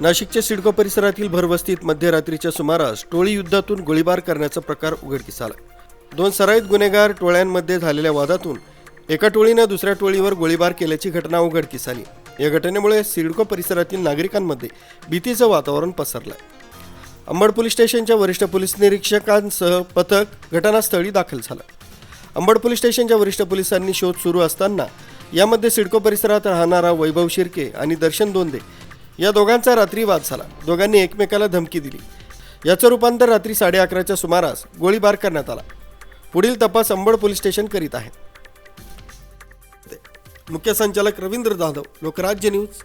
नाशिकच्या सिडको परिसरातील भरवस्तीत मध्यरात्रीच्या सुमारास टोळी युद्धातून गोळीबार करण्याचा प्रकार उघडकीस आला. दोन सराईत गुन्हेगार टोळ्यांमध्ये झालेल्या वादातून एका टोळीनं दुसऱ्या टोळीवर गोळीबार केल्याची घटना उघडकीस आली. या घटनेमुळे सिडको परिसरातील नागरिकांमध्ये भीतीचं वातावरण पसरलंय अंबड पोलीस स्टेशनच्या वरिष्ठ पोलीस निरीक्षकांसह पथक घटनास्थळी दाखल झालं. अंबड पोलीस स्टेशनच्या वरिष्ठ पोलिसांनी शोध सुरू असताना यामध्ये सिडको परिसरात राहणारा वैभव शिर्के आणि दर्शन दोंदे या दोघांचा रात्री वाद झाला. दोघांनी एकमेकाला धमकी दिली. याचं रूपांतर रात्री साडे अकराच्या सुमारास गोळीबार करण्यात आला. पुढील तपास अंबड पोलीस स्टेशन करीत आहे मुख्य संचालक रवींद्र जाधव लोकराज्य न्यूज